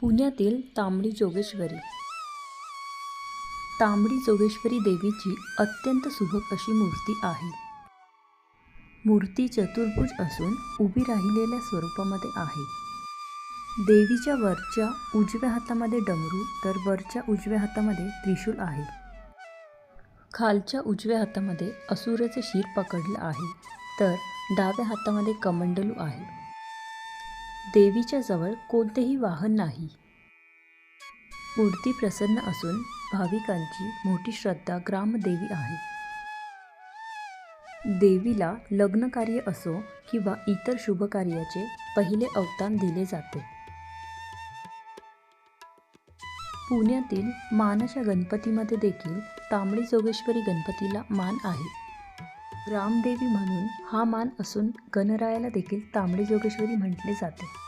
पुण्यातील तांबडी जोगेश्वरी. तांबडी जोगेश्वरी देवीची अत्यंत सुबक अशी मूर्ती आहे. मूर्ती चतुर्भुज असून उभी राहिलेल्या स्वरूपामध्ये आहे. देवीच्या वरच्या उजव्या हातामध्ये डमरू तर वरच्या उजव्या हातामध्ये त्रिशूल आहे. खालच्या उजव्या हातामध्ये असुराचे शिर पकडलं आहे तर डाव्या हातामध्ये कमंडलू आहे. देवीच्या जवळ कोणतेही वाहन नाही. मूर्ती प्रसन्न असून भाविकांची मोठी श्रद्धा ग्रामदेवी आहे. देवीला लग्नकार्य असो किंवा इतर शुभकार्याचे पहिले अवतान दिले जाते. पुण्यातील मानाच्या गणपतीमध्ये देखील तांबडी जोगेश्वरी गणपतीला मान आहे. रामदेवी म्हणून हा मान असून गणरायाला देखील तांबडी जोगेश्वरी म्हटले जाते.